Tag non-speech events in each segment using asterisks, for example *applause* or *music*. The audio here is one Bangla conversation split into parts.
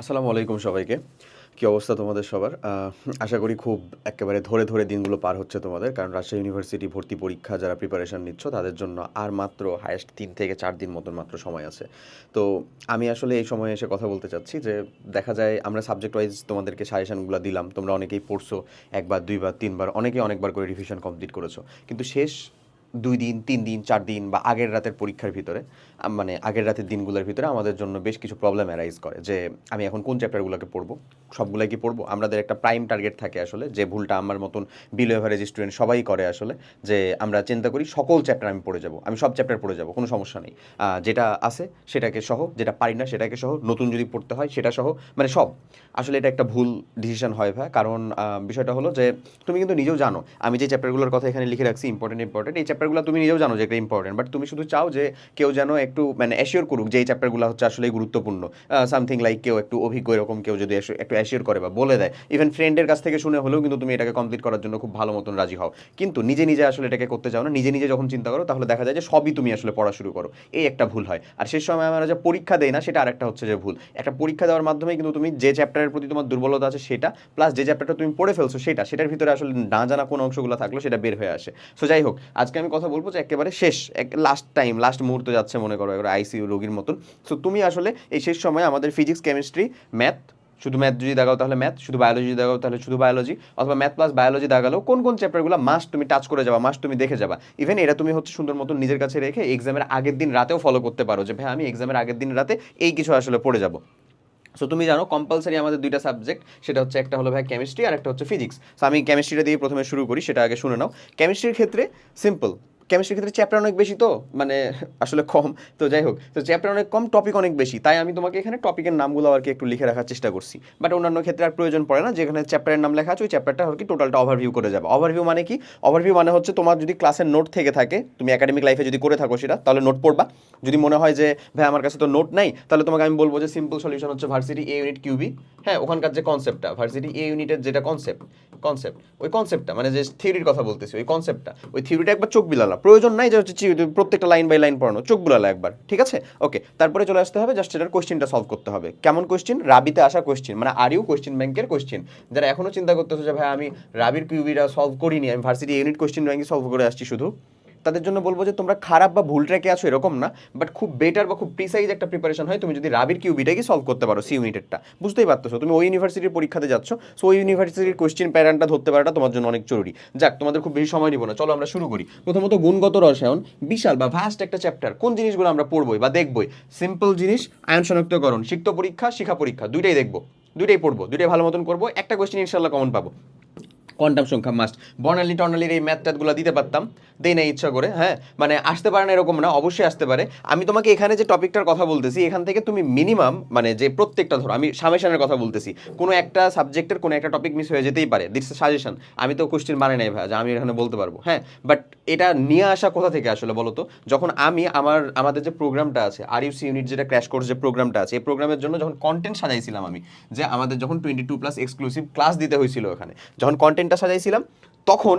আসসালামু আলাইকুম সবাইকে। কি অবস্থা তোমাদের সবার? আশা করি খুব একেবারে ধরে ধরে দিনগুলো পার হচ্ছে তোমাদের, কারণ রাজশাহী ইউনিভার্সিটি ভর্তি পরীক্ষা যারা প্রিপারেশান নিচ্ছ, তাদের জন্য আর মাত্র হায়েস্ট তিন থেকে চার দিন মতন মাত্র সময় আছে। তো আমি আসলে এই সময়ে এসে কথা বলতে চাচ্ছি যে, দেখা যায় আমরা সাবজেক্ট ওয়াইজ তোমাদেরকে সাজেশনগুলো দিলাম, তোমরা অনেকেই পড়ছো একবার, দুইবার, তিনবার, অনেকেই অনেকবার করে রিভিশন কমপ্লিট করেছ। কিন্তু শেষ দুই দিন, তিন দিন, চার দিন বা আগের রাতের পরীক্ষার ভিতরে মানে আগের রাতের দিনগুলোর ভিতরে আমাদের জন্য বেশ কিছু প্রবলেম অ্যারাইজ করে। যে আমি এখন কোন চ্যাপ্টারগুলোকে পড়ব? সবগুলাই কি পড়ব? আমাদের একটা প্রাইম টার্গেট থাকে আসলে, যে ভুলটা আমার মতন বিলো এভারেজ স্টুডেন্ট সবাই করে আসলে, যে আমরা চিন্তা করি সকল চ্যাপ্টার আমি পড়ে যাব, আমি সব চ্যাপ্টার পড়ে যাব, কোনো সমস্যা নেই। যেটা আছে সেটাকে সহ, যেটা পারি না সেটাকে সহ, নতুন যদি পড়তে হয় সেটা সহ মানে সব। আসলে এটা একটা ভুল ডিসিশন হয় ভাই। কারণ বিষয়টা হলো যে, তুমি কিন্তু নিজেও জানো, আমি যে চ্যাপ্টারগুলোর কথা এখানে লিখে রাখছি ইম্পর্টেন্ট ইম্পর্টেন্ট এই চ্যাপ্টারগুলো তুমি নিজেও জানো যে এটা ইম্পর্টেন্ট বাট তুমি শুধু চাও যে কেউ যেন একটু মানে অ্যাসিওর করুক যে এই চ্যাপ্টারগুলো হচ্ছে আসলে গুরুত্বপূর্ণ। সামথিং লাইক কেউ একটু অভিজ্ঞ এরকম কেউ যদি একটু অ্যাসিওর করে বা বলে দেয়। ইভেন ফ্রেন্ডের কাছ থেকে শুনে হলেও কিন্তু তুমি এটাকে কমপ্লিট করার জন্য খুব ভালো মতন রাজি হও। কিন্তু নিজে নিজে আসলে এটাকে করতে চাও না, নিজে নিজে যখন চিন্তা করো তাহলে দেখা যায় যে সবই তুমি আসলে পড়া শুরু করো। এই একটা ভুল হয়। আর শেষ সময় আমরা যে পরীক্ষা দেয় না, সেটা আরেকটা হচ্ছে যে ভুল। একটা পরীক্ষা দেওয়ার মাধ্যমে কিন্তু তুমি যে চ্যাপ্টারের প্রতি তোমার দুর্বলতা আছে সেটা প্লাস যে চ্যাপ্টারটা তুমি পড়ে ফেলছো সেটা, সেটার ভিতরে আসলে না জানা কোন অংশগুলো থাকল সেটা বের হয়ে আসে। সো যাই হোক, আজকে আমি কথা বলব যে একেবারে শেষ, এক লাস্ট টাইম লাস্ট মুহূর্ত যাচ্ছে মনে করো এবার আইসিইউ রোগীর মতন। সো তুমি আসলে এই শেষ সময় আমাদের ফিজিক্স কেমিস্ট্রি ম্যাথ শুধু ম্যাথ যদি দাগাও তাহলে ম্যাথ শুধু বায়োলজি যদি দাগাও তাহলে শুধু বায়োলজি অথবা ম্যাথ প্লাস বায়োলজি দাগালেও কোন কোন চ্যাপ্টারগুলো মাস্ট তুমি টাচ করে যাবা মাস্ট তুমি দেখে যাবা। ইভেন এটা তুমি হচ্ছে সুন্দর মতন নিজের কাছে রেখে এক্সামের আগের দিন রাতেও ফলো করতে পারো যে, ভাই, আমি এক্সামের আগের দিন রাতে এই কিছু আসলে পড়ে যাব। সো তুমি জানো কম্পালসারি আমাদের দুইটা সাবজেক্ট সেটা হচ্ছে একটা হলো ভাই কেমিস্ট্রি আর একটা হচ্ছে ফিজিক্স সো আমি কেমিস্ট্রিটা দিয়ে প্রথমে শুরু করি, সেটা আগে শুনে নাও। কেমিস্ট্রির ক্ষেত্রে সিম্পল কেমিস্ট্রির ক্ষেত্রে চ্যাপ্টার অনেক বেশি তো মানে আসলে কম। তো যাই হোক, তো চ্যাপ্টার অনেক কম টপিক অনেক বেশি। তাই আমি তোমাকে এখানে টপিকের নামগুলো আর কি একটু লিখে রাখার চেষ্টা করছি। বাট অন্যান্য ক্ষেত্রে আর প্রয়োজন পড়ে না, যেখানে চ্যাপ্টারের নাম লেখা আছে, ওই চ্যাপ্টারটা আর কি টোটালটা ওভারভিউ করে যাবে। ওভারভিউ মানে কি? ওভারভিউ মানে হচ্ছে তোমার যদি ক্লাসের নোট থেকে থাকে, তুমি একাডেমিক লাইফে যদি করে থাকো সেটা, তাহলে নোট পড়বা। যদি মনে হয় যে, ভাই, আমার কাছে তো নোট নাই, তাহলে তোমাকে আমি বলব যে সিম্পল সলিউশন হচ্ছে ভার্সিটি এ ইউনিট কিউবি হ্যাঁ ওখানকার যে কনসেপ্টটা ভার্সিটি এ ইউনিটের যেটা কনসেপ্ট কনসেপ্ট ওই কনসেপ্টটা মানে যে থিওরির কথা বলতেছি, ওই কনসেপ্টটা ওই থিওরিটা একবার চোখ বিলালা। প্রয়োজন নাই যে হচ্ছে প্রত্যেকটা লাইন বাই লাইন পড়ানো, চোখ বিলালা একবার, ঠিক আছে? ওকে তারপরে চলে আসতে হবে জাস্ট এটার কোশ্চেনটা সলভ করতে হবে। কেমন কোশ্চেন রাবিতে আসা কোয়েশ্চেন মানে আর ইউ কোয়েশ্চেন ব্যাংকের কোয়েশ্চেন যারা এখনও চিন্তা করতেছে যে ভাই আমি রাবির কিউবিটা সলভ করিনি, আমি ভার্সিটি ইউনিট কোয়েশ্চেন ব্যাংকে সলভ করে আসছি শুধু। তাদের জন্য বলব যে তোমরা খারাপ বা ভুল ট্র্যাকে আছো এরকম না বাট খুব বেটার বা খুব প্রিসাইজ একটা প্রিপারেশন হয়। তুমি যদি রাবির কিউবিটাকে সলভ করতে পারো সি ইউনিটেরটা বুঝতেই পারতেছো? তুমি ওই ইউনিভার্সিটির পরীক্ষাতে যাচ্ছ সো ওই ইউনিভার্সিটির কোশ্চেন প্যাটার্নটা ধরতে পারাটা তোমার জন্য অনেক জরুরি। যাক, তোমাদের খুব বেশি সময় নিব না। চলো আমরা শুরু করি। প্রথমত গুণগত রসায়ন, বিশাল বা ভাস্ট একটা চ্যাপ্টার কোন জিনিসগুলো আমরা পড়বই বা দেখবই? সিম্পল জিনিস আয়ন শনাক্তকরণ, সিক্ত পরীক্ষা, শিখা পরীক্ষা। দুইটাই দেখব। দুইটাই পড়ব। দুইটাই ভালো মতন করব। একটা কোশ্চেন ইনশাল্লাহ কমন পাবো। কোয়ান্টাম সংখ্যা মাস্ট বর্ণালী টর্নালির এই ম্যাথ ট্যাথগুলো দিতে পারতাম, দেই না ইচ্ছা করে হ্যাঁ? মানে আসতে পারে না এরকম না, অবশ্যই আসতে পারে। আমি তোমাকে এখানে যে টপিকটার কথা বলতেছি, এখান থেকে তুমি মিনিমাম মানে যে প্রত্যেকটা ধরো, আমি সামেশানের কথা বলতেছি। কোনো একটা সাবজেক্টের কোনো একটা টপিক মিস হয়ে যেতেই পারে। দিস সাজেশন আমি তো কোশ্চেন মানে নাই ভাই, যে আমি এখানে বলতে পারব হ্যাঁ? বাট এটা নিয়ে আসা কোথা থেকে আসলে বলো তো? যখন আমি আমার, আমাদের যে প্রোগ্রামটা আছে আর ইউসি ইউনিট যেটা ক্র্যাশ কোর্স যে প্রোগ্রামটা আছে, এই প্রোগ্রামের জন্য যখন কন্টেন্ট সাজাইছিলাম আমি, যে আমাদের যখন twenty two plus exclusive class দিতে হয়েছিল ওখানে, যখন কন্টেন্টটা সাজাইছিলাম, তখন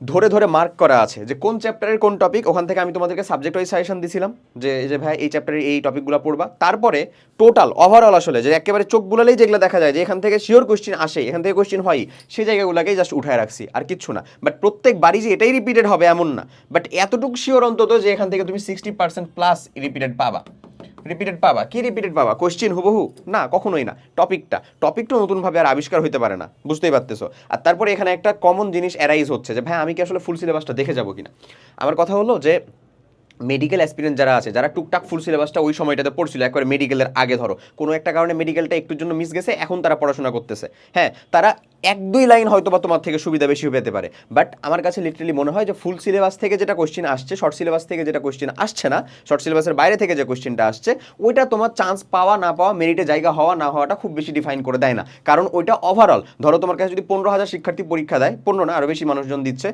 ধরে ধরে মার্ক করা আছে যে কোন চ্যাপ্টারের কোন টপিক ওখান থেকে আমি তোমাদেরকে সাবজেক্ট ওয়াইজ সাজেশন দিছিলাম যে যে ভাই এই চ্যাপ্টারের এই টপিকগুলো পড়বা। তারপরে টোটাল ওভারঅল আসলে যে একেবারে চোখ বুলালেই যেগুলো দেখা যায় যে এখান থেকে শিওর কোশ্চেন আসে, এখান থেকে কোশ্চেন হয়, সেই জায়গাগুলোকেই জাস্ট উঠায় রাখছি, আর কিচ্ছু না। বাট প্রত্যেক বাড়ি যে এটাই রিপিটেড হবে এমন না। বাট এতটুকু শিওর অন্তত যে এখান থেকে তুমি সিক্সটি পার্সেন্ট প্লাস রিপিটেড পাবা। রিপিটেড পাবা? কি রিপিটেড পাবা? কোশ্চেন হুবহু? না, কখনোই না। টপিকটা টপিকটা নতুনভাবে আর আবিষ্কার হইতে পারে না। বুঝতেই পারতেছো? আর তারপরে এখানে একটা কমন জিনিস অ্যারাইজ হচ্ছে যে, ভাই, আমি কি আসলে ফুল সিলেবাসটা দেখে যাব কিনা? আমার কথা হলো যে মেডিকেল অ্যাসপিরেন্ট যারা আছে, যারা টুকটাক ফুল সিলেবাসটা ওই সময়টাতে পড়ছিল, একবারে মেডিকেলের আগে ধরো। কোনো একটা কারণে মেডিকেলটা একটুর জন্য মিস গেছে, এখন তারা পড়াশোনা করতেছে। হ্যাঁ তারা এক, দুই লাইন হয়তো বা তোমার থেকে সুবিধা বেশি পেতে পারে। বাট আমার কাছে লিটারালি মনে হয় যে ফুল সিলেবাস থেকে যেটা কোশ্চেন আসছে শর্ট সিলেবাস থেকে যেটা কোশ্চেন আসছে না শর্ট সিলেবাসের বাইরে থেকে যে কোশ্চেনটা আসছে, ওইটা তোমার চান্স পাওয়া, না পাওয়া মেরিটে জায়গা হওয়া, না হওয়াটা খুব বেশি ডিফাইন করে দেয় না। কারণ ওইটা ওভারঅল ধরো তোমার কাছে যদি পনেরো হাজার শিক্ষার্থী পরীক্ষা দেয়, পনেরো না আরও বেশি মানুষজন দিচ্ছে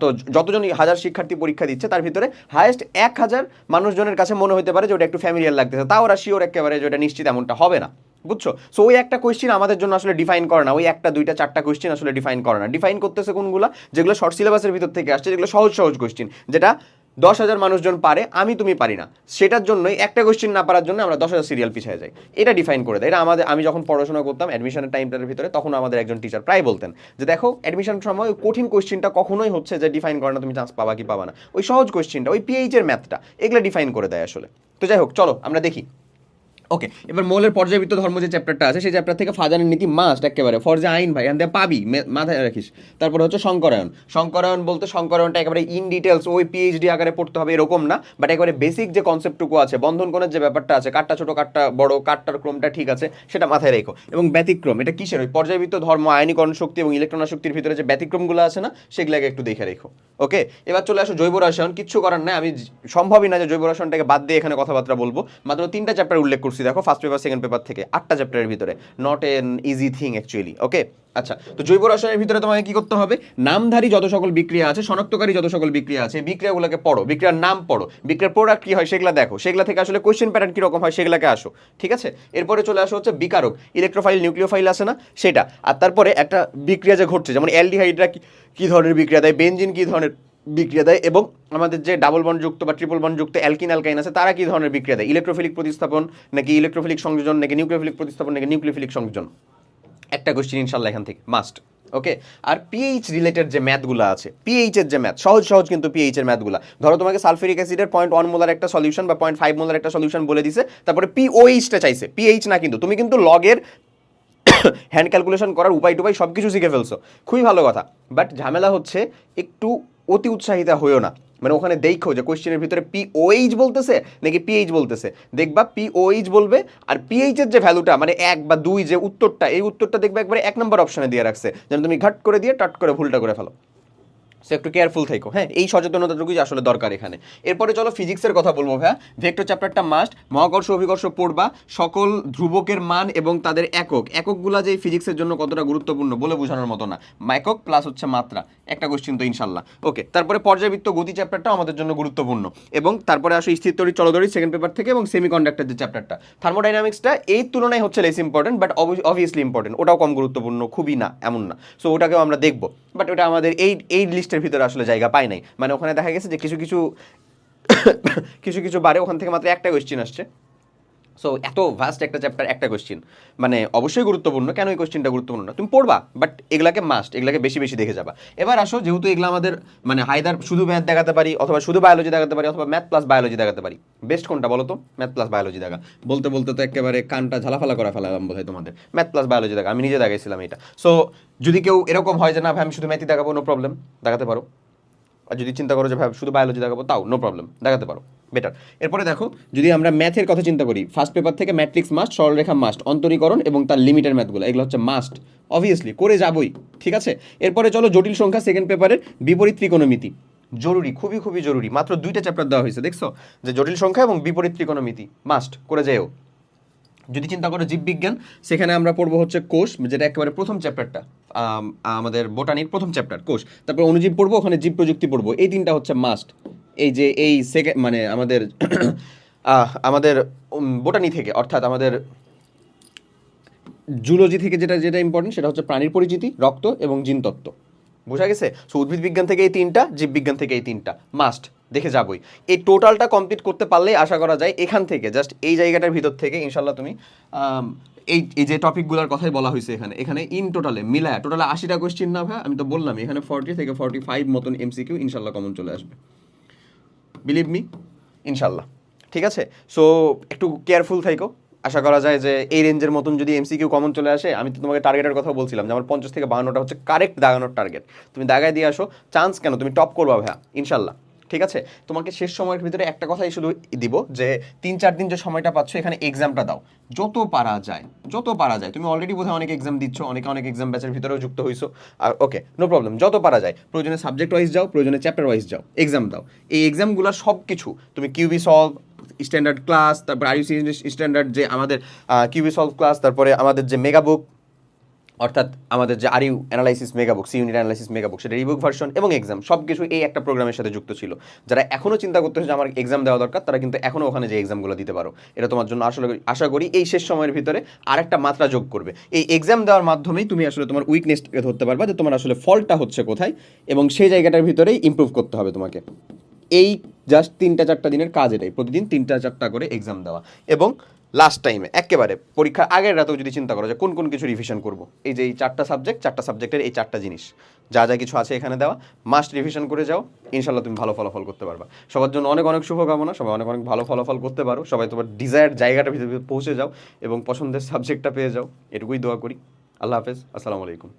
তো যতজন হাজার শিক্ষার্থী পরীক্ষা দিচ্ছে, তার ভিতরে হায়েস্ট এক হাজার মানুষজনের কাছে মনে হতে পারে যে ওটা একটু ফ্যামিলিয়ার লাগতেছে। তাও ওরা শিওর একেবারে যে ওটা নিশ্চিত এমনটা হবে না। বুঝছ? সো ওই একটা কোয়েশ্চেন আমাদের জন্য আসলে ডিফাইন করে না। ওই একটা, দুইটা, চারটা কোয়েশ্চেন আসলে ডিফাইন করে না। ডিফাইন করতেছে কোনগুলো? যেগুলো শর্ট সিলেবাসের ভিতর থেকে আসছে, যেগুলো সহজ সহজ কোয়েশ্চেন যেটা দশ হাজার মানুষজন পারে, আমি তুমি পারি না। সেটার জন্যই একটা কোশ্চেন না পারার জন্য আমরা দশ হাজার সিরিয়াল পিছিয়ে যাই। এটা ডিফাইন করে দেয়। এটা আমাদের, আমি যখন পড়াশোনা করতাম অ্যাডমিশনের টাইমটার ভিতরে, তখন আমাদের একজন টিচার প্রায় বলতেন যে, দেখো অ্যাডমিশন সময় ওই কঠিন কোশ্চেনটা কখনোই হচ্ছে যে ডিফাইন করে না, তুমি চান্স পাবা কি পাবা না। ওই সহজ কোশ্চেনটা ওই পিএইচের ম্যাথটা এগুলো ডিফাইন করে দেয় আসলে। তো যাই হোক, চলো, আমরা দেখি। ওকে এবার মৌলের পর্যাবৃত্ত ধর্ম যে চ্যাপ্টারটা আছে, সেই চ্যাপ্টার থেকে ফাজানের নীতি মাস্ট একেবারে। ফরজে আইন ভাই এখান পাবি মাথায় রাখিস। তারপরে হচ্ছে সংকরায়ন। সংকরায়ন বলতে সংকরায়নটা একেবারে ইন ডিটেলস ওই পিএইচডি আকারে পড়তে হবে, এরকম না বাট একেবারে বেসিক যে কনসেপ্টটুকু আছে, বন্ধন কোণের যে ব্যাপারটা আছে, কাঠটা ছোট, কাঠটা বড়, কাঠটার ক্রমটা ঠিক আছে, সেটা মাথায় রেখো। এবং ব্যতিক্রম, এটা কিসের? ওই পর্যাবৃত্ত ধর্ম আয়নীকরণ শক্তি এবং ইলেকট্রন শক্তির ভিতরে যে ব্যতিক্রমগুলো আছে না, সেগুলোকে একটু দেখে রেখো। ওকে এবার চলে আসো জৈব রসায়ন কিচ্ছু করার নাই, আমি সম্ভবই না যে জৈব রসায়নটাকে বাদ দিয়ে এখানে কথাবার্তা বলব। মাত্র তিনটা চ্যাপ্টার উল্লেখ করছি দেখো ফার্স্ট পেপার সেকেন্ড পেপার থেকে আটটা চ্যাপ্টারের ভিতরে। Not an easy thing actually okay আচ্ছা তো জৈব রসায়নের ভিতরে তোমাকে কি করতে হবে? নামধারী যত সকল বিক্রিয়া আছে, শনাক্তকারী যত সকল বিক্রিয়া আছে বিক্রিয়াগুলোকে পড়ো। বিক্রিয়ার নাম পড়ো। বিক্রিয়ার প্রোডাক্ট কি হয় সেগুলো দেখো। সেগুলো থেকে আসলে কোয়েশ্চেন প্যাটার্ন কীরকম হয় সেগুলোকে আসো, ঠিক আছে? এরপরে চলে আসো হচ্ছে বিকারক। ইলেকট্রোফাইল নিউক্লিওফাইল আছে না? সেটা। আর তারপরে একটা বিক্রিয়া যে ঘটছে, যেমন অ্যালডিহাইডরা কী ধরনের বিক্রিয়া? দেয় বেঞ্জিন কী ধরনের বিক্রিয়া দেয় এবং আমাদের যে ডাবল বন্ডযুক্ত বা ট্রিপল বন্ডযুক্ত অ্যালকিন অ্যালকাইন আছে, তারা কী ধরনের বিক্রিয়া দেয়? ইলেকট্রোফিলিক প্রতিস্থাপন নাকি ইলেকট্রোফিলিক সংযোজন নাকি নিউক্লিওফিলিক প্রতিস্থাপন নাকি নিউক্লিওফিলিক সংযোজন? একটা কোশ্চেন ইনশাল্লাহ এখান থেকে। মাস্ট ওকে আর পিএইচ রিলেটেড যে ম্যাথগুলো আছে পিএইচের যে ম্যাথ সহজ সহজ কিন্তু পিএইচের ম্যাথগুলো ধরো তোমাকে সালফেরিক অ্যাসিডের পয়েন্ট ওয়ান মোলার একটা সলিউশন বা পয়েন্ট ফাইভ মোলার একটা সলিউশন বলে দিছে, তারপরে পিওইচটা চাইছে। পিএইচ না কিন্তু, তুমি কিন্তু লগের হ্যান্ড ক্যালকুলেশন করার উপায় টুপায় সব কিছু শিখে ফেলছো। খুবই ভালো কথা। বাট ঝামেলা হচ্ছে একটু অতি উৎসাহিতা হইও না। মানে ওখানে দেখো যে কোয়েশ্চেনের ভিতরে পি পিওএইচ বলতেছে নাকি পিএইচ বলতেছে? দেখবা পি পিওএইচ বলবে আর পিএইচের যে ভ্যালুটা মানে এক বা দুই যে উত্তরটা, এই উত্তরটা দেখবে একবারে এক নম্বর অপশনে দিয়ে রাখছে। যেন তুমি ঘাট করে দিয়ে টাট করে ভুলটা করে ফেলো। সো একটু কেয়ারফুল থেকো। হ্যাঁ এই সচেতনতাটুকুই আসলে দরকার এখানে। এরপরে চলো ফিজিক্সের কথা বলব ভাইয়া। ভেক্টর চ্যাপ্টারটা মাস্ট মহাকর্ষ, অভিকর্ষ পড়বা, সকল ধ্রুবকের মান এবং তাদের একক। এককগুলা যে ফিজিক্সের জন্য কতটা গুরুত্বপূর্ণ বলে বোঝানোর মতো না। একক প্লাস হচ্ছে মাত্রা। একটা কোশ্চিন তো ইনশাল্লাহ ওকে তারপরে পর্যাবৃত্ত গতি চ্যাপ্টারটা আমাদের জন্য গুরুত্বপূর্ণ। এবং তারপরে আসো স্থিরতরি চলদরি সেকেন্ড পেপার থেকে এবং সেমিকন্ডাক্টর যে চ্যাপ্টারটা থার্মোডাইনামিক্সটা এই তুলনায় হচ্ছে less important but obviously important ওটাও কম গুরুত্বপূর্ণ, খুবই না, এমন না। সো ওটাকেও আমরা দেখব। বাট ওটা আমাদের এই এই লিস্টের ভিতরে আসলে জায়গা পায় নাই। মানে ওখানে দেখা গেছে যে কিছু কিছু *coughs* কিছু কিছু বারে ওখান থেকে মাত্র একটা কোয়েশ্চেন আসছে। সো এত ভাস্ট একটা চ্যাপ্টার একটা কোশ্চেন মানে অবশ্যই গুরুত্বপূর্ণ, কেন এই কোশ্চেনটা গুরুত্বপূর্ণ? তুমি পড়বা বাট এগুলাকে মাস্ট এগুলাকে বেশি বেশি দেখে যাবা। এবার আসো, যেহেতু এগুলো আমাদের মানে হায়দার শুধু ম্যাথ দেখাতে পারি, অথবা শুধু বায়োলজি দেখাতে পারি, অথবা ম্যাথ প্লাস বায়োলজি দেখাতে পারি। বেস্ট কোনটা বলো তো? ম্যাথ প্লাস বায়োলজি দেখা। বলতে বলতে তো একেবারে কানটা ঝালাফালা করা ফেলালাম বোধ হয় তোমাদের। ম্যাথ প্লাস বায়োলজি দেখা, আমি নিজে দেখাইছিলাম এটা। সো যদি কেউ এরকম হয় যে, না ভাই, আমি শুধু ম্যাথই দেখাবো নো প্রবলেম দেখাতে পারো। আর যদি চিন্তা করো যে, ভাই শুধু বায়োলজি দেখাবো তাও নো প্রবলেম দেখাতে পারো। বেটার এরপরে দেখো, যদি আমরা ম্যাথের কথা চিন্তা করি ফার্স্ট পেপার থেকে ম্যাট্রিক্স মাস্ট সরলরেখা মাস্ট অন্তরীকরণ এবং তার লিমিটের ম্যাথগুলো এগুলো হচ্ছে মাস্ট অবভিয়াসলি করে যাবই, ঠিক আছে? এরপরে চলো জটিল সংখ্যা সেকেন্ড পেপারের বিপরীত ত্রিকোণমিতি। জরুরি, খুবই খুবই জরুরি, মাত্র দুইটা চ্যাপ্টার দেওয়া হয়েছে, দেখছ? যে জটিল সংখ্যা এবং বিপরীত ত্রিকোণমিতি মাস্ট করে যেও। যদি চিন্তা করো জীববিজ্ঞান, সেখানে আমরা পড়ব হচ্ছে কোষ, যেটা একেবারে প্রথম চ্যাপ্টারটা আমাদের বোটানির প্রথম চ্যাপ্টার কোষ। তারপর অনুজীব পড়ব, ওখানে জীব প্রযুক্তি পড়ব, এই তিনটা হচ্ছে মাস্ট এই যে এই সেকেন্ড মানে আমাদের আমাদের বোটানি থেকে, অর্থাৎ আমাদের জুলজি থেকে যেটা যেটা ইম্পর্টেন্ট সেটা হচ্ছে প্রাণীর পরিচিতি, রক্ত এবং জিনতত্ত্ব বোঝা গেছে? সো উদ্ভিদ বিজ্ঞান থেকে এই তিনটা জীববিজ্ঞান থেকে এই তিনটা। মাস্ট দেখে যাবই। এই টোটালটা কমপ্লিট করতে পারলেই আশা করা যায় এখান থেকে জাস্ট এই জায়গাটার ভিতর থেকে ইনশাল্লাহ তুমি এই এই যে টপিকগুলোর কথাই বলা হয়েছে এখানে। এখানে ইন টোটালে মিলায় টোটালে আশিটা কোয়েশ্চেন না ভাই, আমি তো বললাম এখানে ফর্টি থেকে ফর্টি ফাইভ মতন এমসিকিউ ইনশাল্লাহ কমন চলে আসবে। বিলিভ মি ইনশাল্লাহ। ঠিক আছে? সো একটু কেয়ারফুল থাইকো আশা করা যায় যে এই রেঞ্জের মতন যদি এমসিকিউ কমন চলে আসে, আমি তো তোমাকে টার্গেটের কথা বলছিলাম যে আমার পঞ্চাশ থেকে বাহান্নটা হচ্ছে কারেক্ট দাগানোর টার্গেট তুমি দাগায় দিয়ে আসো। চান্স কেন? তুমি টপ করবা ভাইয়া, ইনশাল্লাহ। ঠিক আছে? তোমাকে শেষ সময়ের ভিতরে একটা কথাই শুধু দিব যে, তিন, চার দিন যে সময়টা পাচ্ছ, এখানে এক্সামটা দাও। যত পারা যায়, যত পারা যায়, তুমি অলরেডি বোধহয় অনেক এক্সাম দিচ্ছ, অনেকে অনেক এক্সাম ব্যাচের ভিতরেও যুক্ত হয়েছো আর ওকে নো প্রবলেম যত পারা যায়, প্রয়োজনে সাবজেক্ট ওয়াইজ যাও, প্রয়োজনে চ্যাপ্টার ওয়াইজ যাও এক্সাম দাও। এই এক্সামগুলো সব কিছু তুমি কিউবি সলভ স্ট্যান্ডার্ড ক্লাস তারপর আইউসি স্ট্যান্ডার্ড যে আমাদের কিউবি সলভ ক্লাস তারপরে আমাদের যে মেগা বুক অর্থাৎ আমাদের যে R U analysis megabook C unit analysis megabook সেটা রিবুক ভার্সন এবং এক্সাম সব কিছু এই একটা প্রোগ্রামের সাথে যুক্ত ছিল। যারা এখনও চিন্তা করতেছে যে আমার এক্সাম দেওয়া দরকার, তারা কিন্তু এখনও ওখানে যে এক্সামগুলো দিতে পারো। এটা তোমার জন্য আসলে আশা করি এই শেষ সময়ের ভিতরে আরেকটা মাত্রা যোগ করবে। এই এক্সাম দেওয়ার মাধ্যমেই তুমি আসলে তোমার উইকনেসটাকে ধরতে পারবা যে তোমার আসলে ফল্টটা হচ্ছে কোথায় এবং সেই জায়গাটার ভিতরেই ইমপ্রুভ করতে হবে তোমাকে। এই জাস্ট তিনটা চারটা দিনের কাজ এটাই। প্রতিদিন তিনটা চারটা করে এক্সাম দেওয়া। এবং লাস্ট টাইমে একেবারে পরীক্ষার আগের রাতেও যদি চিন্তা করো যে কোন কোন কিছু রিভিশন করব, এই যে এই চারটা সাবজেক্ট চারটা সাবজেক্টের এই চারটা জিনিস, যা যা কিছু আছে এখানে দেওয়া মাস্ট রিভিশন করে যাও ইনশাল্লাহ তুমি ভালো ফলাফল করতে পারবা। সবার জন্য অনেক অনেক শুভকামনা, সবাই অনেক অনেক ভালো ফলাফল করতে পারো, সবাই তোমার ডিজায়ার জায়গাটা ভিতরে পৌঁছে যাও এবং পছন্দের সাবজেক্টটা পেয়ে যাও, এটুকুই দোয়া করি। আল্লাহ হাফেজ, আসসালামু আলাইকুম।